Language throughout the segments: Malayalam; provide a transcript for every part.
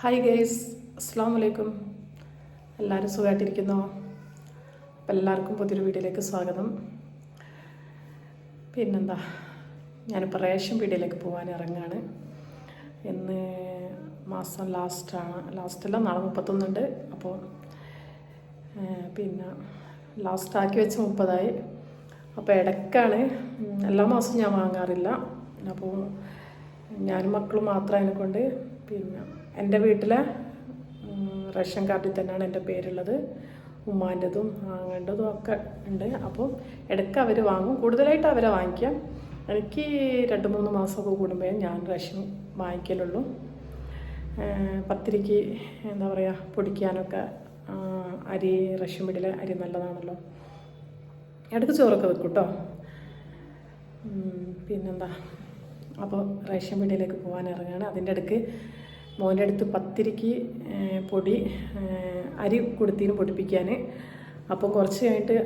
ഹായ് ഗേസ് അസ്സാം വലൈക്കും എല്ലാവരും സുഖമായിട്ടിരിക്കുന്നോ? അപ്പം എല്ലാവർക്കും പുതിയൊരു വീഡിയോയിലേക്ക് സ്വാഗതം. പിന്നെന്താ ഞാനിപ്പോൾ റേഷൻ വീഡിയോയിലേക്ക് പോകാൻ ഇറങ്ങാണ്. ഇന്ന് മാസം ലാസ്റ്റാണ് ലാസ്റ്റല്ല നാളെ മുപ്പത്തൊന്നുണ്ട്. അപ്പോൾ പിന്നെ ലാസ്റ്റ് ആക്കി വെച്ച് മുപ്പതായി. അപ്പോൾ ഇടയ്ക്കാണ്. എല്ലാ മാസവും ഞാൻ വാങ്ങാറില്ല. അപ്പോൾ ഞാനും മക്കളും മാത്രം അതിനെ കൊണ്ട് പിന്നെ എന്റെ വീട്ടിലെ റേഷൻ കാർഡിൽ തന്നെയാണ് എന്റെ പേരുള്ളത്. ഉമ്മാന്റെതും ആങ്ങേണ്ടതും ഒക്കെ ഉണ്ട്. അപ്പോൾ ഇടയ്ക്ക് അവർ വാങ്ങും. കൂടുതലായിട്ട് അവരെ വാങ്ങിക്കാം. എനിക്ക് രണ്ട് മൂന്ന് മാസമൊക്കെ കൂടുമ്പോൾ ഞാൻ റേഷൻ വാങ്ങിക്കലുള്ളൂ. പത്തിരിക്ക് എന്താ പറയുക പൊടിക്കാനൊക്കെ അരി റേഷൻ പിടിയിലെ അരി നല്ലതാണല്ലോ. ഇടയ്ക്ക് ചോറൊക്കെ വെക്കും കേട്ടോ പിന്നെന്താ? അപ്പോൾ റേഷൻ പിടിയിലേക്ക് പോകാൻ ഇറങ്ങുകയാണ്. അതിന്റെ ഇടയ്ക്ക് മോന്റെ അടുത്ത് പത്തിരിക്ക് പൊടി അരി കൊടുത്തിന് പൊടിപ്പിക്കാൻ അപ്പോൾ കുറച്ച് കഴിഞ്ഞിട്ട്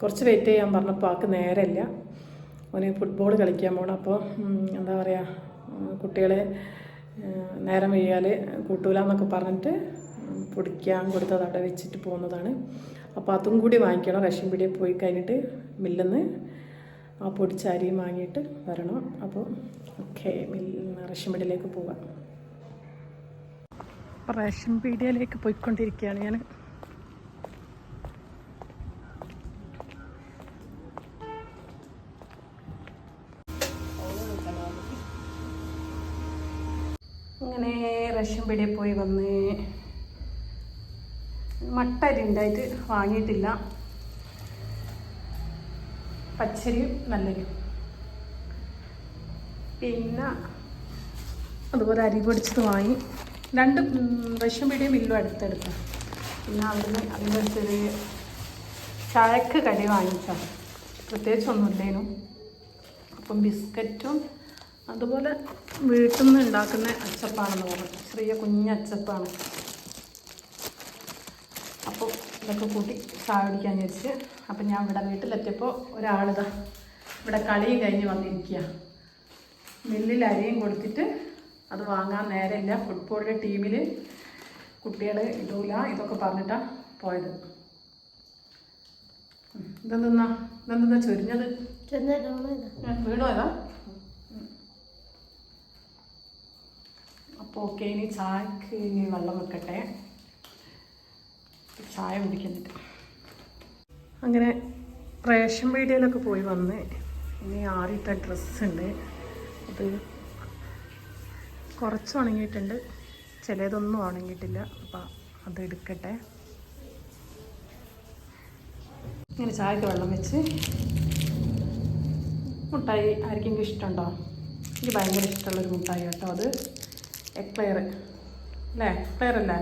കുറച്ച് വെയിറ്റ് ചെയ്യാൻ പറഞ്ഞപ്പോൾ ആൾക്ക് നേരമില്ല അവന് ഫുട്ബോൾ കളിക്കാൻ പോകണം അപ്പോൾ എന്താ പറയുക കുട്ടികളെ നേരം വൈകിയാൽ കൂട്ടൂല എന്നൊക്കെ പറഞ്ഞിട്ട് പൊടിക്കാൻ കൊടുത്തത് അവിടെ വെച്ചിട്ട് പോകുന്നതാണ്. അപ്പോൾ അതും കൂടി വാങ്ങിക്കണം. റേഷൻ പീടിയിൽ പോയി കഴിഞ്ഞിട്ട് മില്ലെന്ന് ആ പൊടിച്ച അരിയും വാങ്ങിയിട്ട് വരണം. അപ്പോൾ ഓക്കെ മില്ല് റേഷൻ പീടിയിലേക്ക് പോവാം. റേഷൻ പീഡിയയിലേക്ക് പോയിക്കൊണ്ടിരിക്കുകയാണ് ഞാൻ ഇങ്ങനെ റേഷൻ പീടിയിൽ പോയി വന്ന് മട്ടരി ഉണ്ടായിട്ട് വാങ്ങിയിട്ടില്ല. പച്ചരിയും നല്ലരിയും പിന്നെ അതുപോലെ അരി പൊടിച്ചത് വാങ്ങി. രണ്ട് റഷ്യൻ പീടിയും മില്ലും അടുത്തെടുത്തു. പിന്നെ അവിടുന്ന് അതിന്റെ അടുത്തൊരു ചായക്ക് കടി വാങ്ങിച്ചോ പ്രത്യേകിച്ചൊന്നുമില്ലേനും. അപ്പം ബിസ്ക്കറ്റും അതുപോലെ വീട്ടിൽ നിന്ന് ഉണ്ടാക്കുന്ന അച്ചപ്പാണെന്ന് പറഞ്ഞു. ചെറിയ കുഞ്ഞ അച്ചപ്പാണ്. അപ്പോൾ ഇതൊക്കെ കൂട്ടി ചായ കുടിക്കാൻ വിചാരിച്ച് അപ്പം ഞാൻ ഇവിടെ വീട്ടിലെത്തിയപ്പോൾ ഒരാളിതാ ഇവിടെ കളിയും കഴിഞ്ഞ് വന്നിരിക്കുക മില്ലിൽ അരിയും കൊടുത്തിട്ട് അത് വാങ്ങാൻ നേരമില്ല. ഫുട്ബോളിന്റെ ടീമിൽ കുട്ടികൾ ഇടൂല. ഇതൊക്കെ പറഞ്ഞിട്ടാണ് പോയത്. ഇതെന്തെന്നാ? ഇതെന്തെന്നാ ചൊരിഞ്ഞത്? ഏ, വീണോ ഇതാ അപ്പോൾ ഓക്കെ ഇനി ചായക്ക് ഇനി വെള്ളം വെക്കട്ടെ. ചായ കുടിക്കുന്നിട്ട് അങ്ങനെ റേഷൻ പീടികയിലൊക്കെ പോയി വന്ന്. ഇനി ആറിയിട്ട ഡ്രസ്സുണ്ട് അത് കുറച്ച് ഉണങ്ങിയിട്ടുണ്ട്. ചിലതൊന്നും ഉണങ്ങിയിട്ടില്ല. അപ്പം അത് എടുക്കട്ടെ. ഇങ്ങനെ ചായക്ക് വെള്ളം വെച്ച് മുട്ടായി ആർക്കെങ്കിലും ഇഷ്ടമുണ്ടോ? എനിക്ക് ഭയങ്കര ഇഷ്ടമുള്ളൊരു മുട്ടായി കേട്ടോ അത്. എക്ലെയർ. അല്ലേ? എക്ലെയർ അല്ലേ.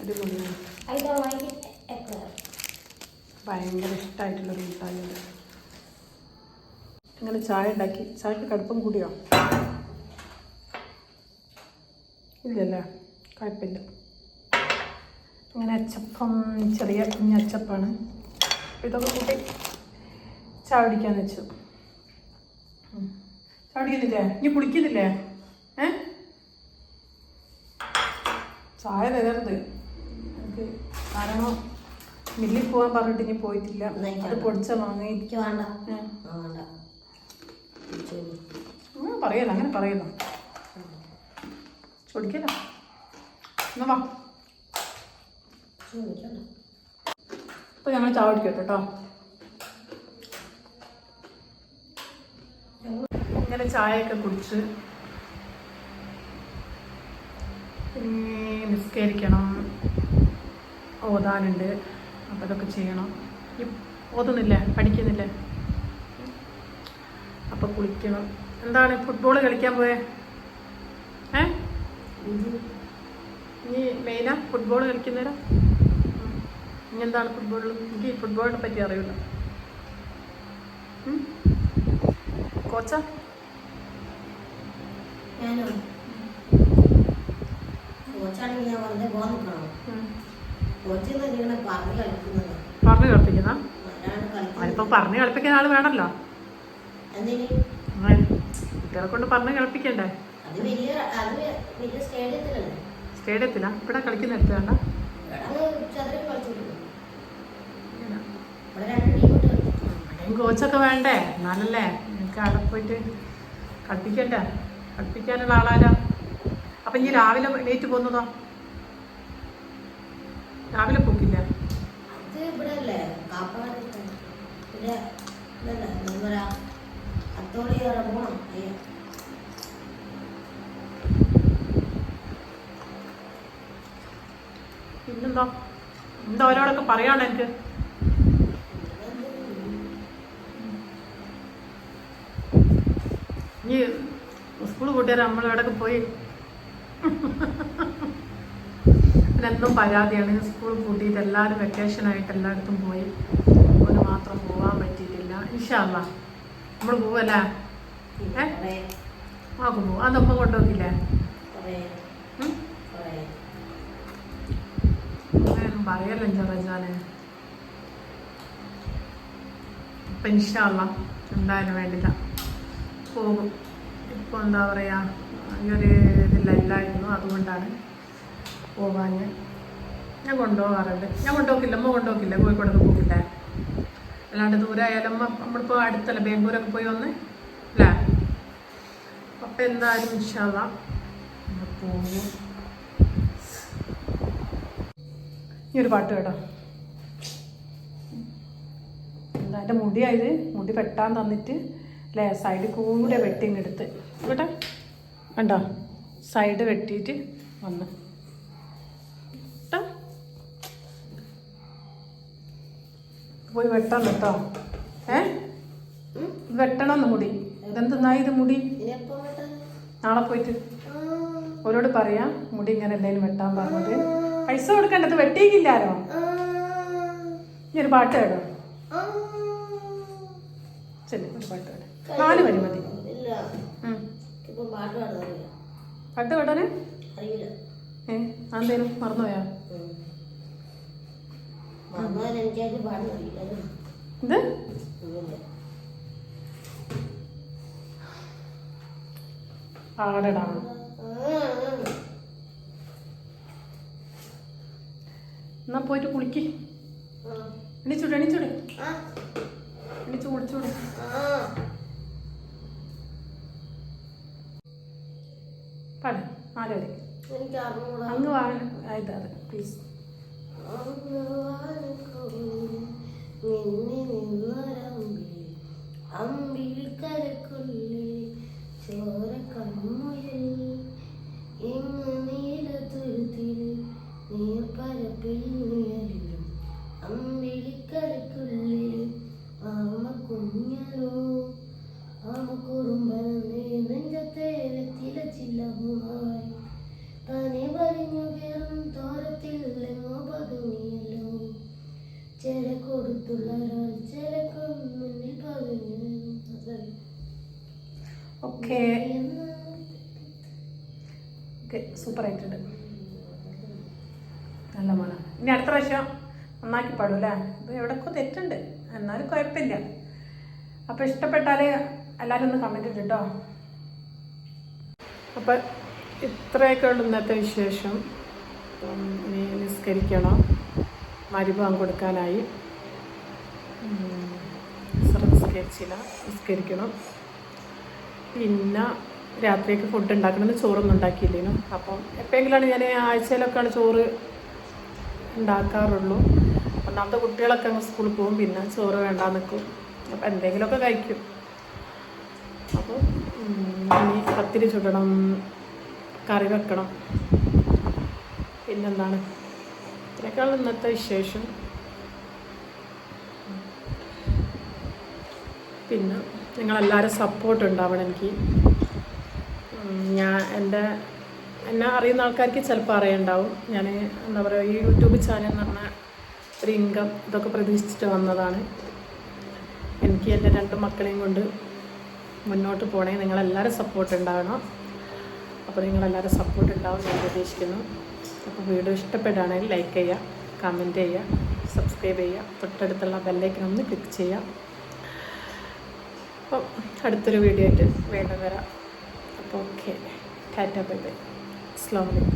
അടിപൊളിയാണ്. ഭയങ്കര ഇഷ്ടമായിട്ടുള്ളൊരു മുട്ടായി അത്. അങ്ങനെ ചായ ഉണ്ടാക്കി. ചായക്ക് കടുപ്പം കൂടിയോ? ഇല്ലല്ലേ? കുഴപ്പമില്ല. അങ്ങനെ അച്ചപ്പം ചെറിയ കുഞ്ഞച്ചപ്പാണ് ഇതൊക്കെ കൂട്ടി ചായ പിടിക്കാൻ വെച്ചു. ചായ പിടിക്കുന്നില്ലേ ഇനി കുളിക്കുന്നില്ലേ? ഏ? ചായ തരരുത് എനിക്ക് കാരണം മില്ലിൽ പോകാൻ പറഞ്ഞിട്ട് ഇനി പോയിട്ടില്ല. അത് പൊടിച്ച വാങ്ങി. വേണ്ട. പറയല്ല അങ്ങനെ പറയല്ല ചോദിക്കല്ല. ഇപ്പൊ ഞങ്ങൾ ചായ കുടിക്കട്ടെ കേട്ടോ ഇങ്ങനെ ചായയൊക്കെ കുടിച്ച് പിന്നെ നിസ്കരിക്കണം. ഓതാനുണ്ട്. അപ്പം അതൊക്കെ ചെയ്യണം. ഓതുന്നില്ലേ? പഠിക്കുന്നില്ലേ? അപ്പം കുളിക്കണം. എന്താണ് ഫുട്ബോൾ കളിക്കാൻ പോയേ? ഏ? നീ മെയിനാ ഫുട്ബോൾ കളിക്കുന്നേരാ? ഇനി എന്താണ് ഫുട്ബോളിൽ എനിക്ക് ഫുട്ബോളിനെ പറ്റി അറിയില്ല കോച്ച? പറഞ്ഞു കളിപ്പിക്കുന്ന അതിപ്പോ പറഞ്ഞു കളിപ്പിക്കുന്ന ആൾ വേണല്ലോ. കുട്ടികളെ കൊണ്ട് പറഞ്ഞ് കളിപ്പിക്കണ്ടേ സ്റ്റേഡിയത്തിലാ? ഇവിടെ കളിക്കുന്ന അവിടെയും കോച്ചൊക്കെ വേണ്ടേ? എന്നാലല്ലേ? എനിക്ക് അവിടെ പോയിട്ട് കളിപ്പിക്കണ്ടേ? കളിപ്പിക്കാനുള്ള ആളാരാ? അപ്പം ഇനി രാവിലെ എണീറ്റ് പോകുന്നതോ? രാവിലെ പോക്കില്ല? അത് ഇവിടെ അല്ലേ കാപ്പാട് പിന്നെ എന്താ പറയാ? വരെ പോണം പിന്നെന്തോ? എന്താ അവരോടൊക്കെ പറയാണ്ട് എനിക്ക്? ഇനി സ്കൂൾ കൂട്ടിയാൽ നമ്മൾ എവിടെയൊക്കെ പോയി. എന്നും പരാതിയാണ്. സ്കൂൾ കൂട്ടിയിട്ട് എല്ലാവരും വെക്കേഷൻ ആയിട്ട് എല്ലായിടത്തും പോയി. അതുപോലെ മാത്രം പോകാൻ പറ്റിയിട്ടില്ല. ഇൻഷാല്ല നമ്മൾ പോവല്ല? നോക്കും പോവും. അതൊപ്പം കൊണ്ടുവന്നില്ല പറയല്ലോ ചെറുജാനെ ഇപ്പം ഇൻഷാള്ള എന്തായാലും വേണ്ടിട്ടാ പോകും. ഇപ്പോൾ എന്താ പറയുക ഈ ഒരു ഇതില്ലായിരുന്നു അതുകൊണ്ടാണ് പോവാൻ ഞാൻ കൊണ്ടുപോകാറുണ്ട്. ഞാൻ കൊണ്ടുപോക്കില്ല. അമ്മ കൊണ്ടുപോക്കില്ല. കോഴിക്കോടൊക്കെ പോകില്ല അല്ലാണ്ട് ദൂരെ ആയാലും നമ്മളിപ്പോൾ അടുത്തല്ല ബാംഗ്ലൂരൊക്കെ പോയി വന്ന്? അല്ലേ അപ്പം എന്തായാലും ഇൻഷാല്ല പോകും ഈ ഒരു പാട്ട് കേട്ടോ. എന്താ എന്റെ മുടിയായത് മുടി വെട്ടാൻ തന്നിട്ട് അല്ലേ സൈഡ് കൂടെ വെട്ടിങ്ങെടുത്ത് കേട്ടെ? കണ്ടോ? സൈഡ് വെട്ടിയിട്ട് വന്ന്. പോയി വെട്ടാൻ കേട്ടോ. ഏ? വെട്ടണം ഒന്ന് മുടി. ഇതെന്തെന്നാ ഇത് മുടി? നാളെ പോയിട്ട് ഓരോട് പറയാം മുടി ഇങ്ങനെ എന്തെങ്കിലും വെട്ടാൻ പറഞ്ഞത് പൈസ കൊടുക്കണ്ടത് വെട്ടിയിക്കില്ലാരോ ഇനി ഒരു പാട്ട് കേടോ ചെല്ലു ഒരു പാട്ട് കേട്ടോ നാല് വരി മതി. പാട്ട് കേട്ടാന് ഏ അതെന്തേലും മറന്നുപോയാ? ഇത് ആടടാ എന്നാ പോയിട്ട് കുളിക്ക്. എണീച്ചൂടെ എണീച്ചൂടെ? എണീച്ചു കുളിച്ചൂടെ. പറ ആരോ അങ്ങ് വാ ഇത് അത് പ്ലീസ് നീർപ്പരപ്പിൽ നിഴലിലും അമ്പിളിക്കരക്കുള്ളിൽ ആമ കുഞ്ഞനോ ആമ കുറുമ്പനെ സൂപ്പർ ആയിട്ടുണ്ട് നല്ല മണം ഇനി അടുത്ത പ്രാവശ്യം നന്നാക്കി പാടും അല്ലേ ഇത് എവിടെക്കോ തെറ്റുണ്ട്. എന്നാലും കുഴപ്പമില്ല. അപ്പോൾ ഇഷ്ടപ്പെട്ടാൽ എല്ലാവരും ഒന്ന് കമന്റ് ഇട്ടോ അപ്പം ഇത്രയൊക്കെ ഉള്ളു ഇന്നത്തെ വിശേഷം. ഇനി നിസ്കരിക്കണം. മരുഭവം കൊടുക്കാനായി. നിസ്കരിച്ചില്ല. നിസ്കരിക്കണം. പിന്നെ രാത്രിയൊക്കെ ഫുഡ് ഉണ്ടാക്കണമെന്ന് ചോറൊന്നും ഉണ്ടാക്കിയില്ലേനു. അപ്പം എപ്പോഴെങ്കിലാണ് ഞാൻ ആഴ്ചയിലൊക്കെയാണ് ചോറ് ഉണ്ടാക്കാറുള്ളൂ. ഒന്നാമത്തെ കുട്ടികളൊക്കെ സ്കൂളിൽ പോകും. പിന്നെ ചോറ് വേണ്ട നിൽക്കും അപ്പം എന്തെങ്കിലുമൊക്കെ കഴിക്കും. അപ്പോൾ ഇനി പത്തിരി ചുടണം. കറി വെക്കണം. പിന്നെന്താണ്? ഇത്രയൊക്കെയാണ് ഇന്നത്തെ വിശേഷം. പിന്നെ നിങ്ങളെല്ലാവരും സപ്പോർട്ട് ഉണ്ടാവണം എനിക്ക്. ഞാൻ എന്റെ എന്നെ അറിയുന്ന ആൾക്കാർക്ക് ചിലപ്പോൾ അറിയണ്ടാവും. ഞാൻ എന്താ പറയുക ഈ യൂട്യൂബ് ചാനൽ എന്ന് പറഞ്ഞ ഒരു ഇൻകം ഇതൊക്കെ പ്രതീക്ഷിച്ചിട്ട് വന്നതാണ്. എനിക്ക് എന്റെ രണ്ട് മക്കളെയും കൊണ്ട് മുന്നോട്ട് പോകണേ. നിങ്ങളെല്ലാവരും സപ്പോർട്ട് ഉണ്ടാവണം. അപ്പോൾ നിങ്ങളെല്ലാവരും സപ്പോർട്ട് ഉണ്ടാവും ഞാൻ പ്രതീക്ഷിക്കുന്നു. അപ്പോൾ വീഡിയോ ഇഷ്ടപ്പെടുകയാണെങ്കിൽ ലൈക്ക് ചെയ്യുക കമന്റ് ചെയ്യുക സബ്സ്ക്രൈബ് ചെയ്യുക തൊട്ടടുത്തുള്ള ബെല്ലൈക്കൻ ഒന്ന് ക്ലിക്ക് ചെയ്യുക. അപ്പം അടുത്തൊരു വീഡിയോ ആയിട്ട് വീണ്ടും വരാം. ഓക്കെ ടാറ്റ ബൈ ബൈ അസ്സാം വലൈക്കും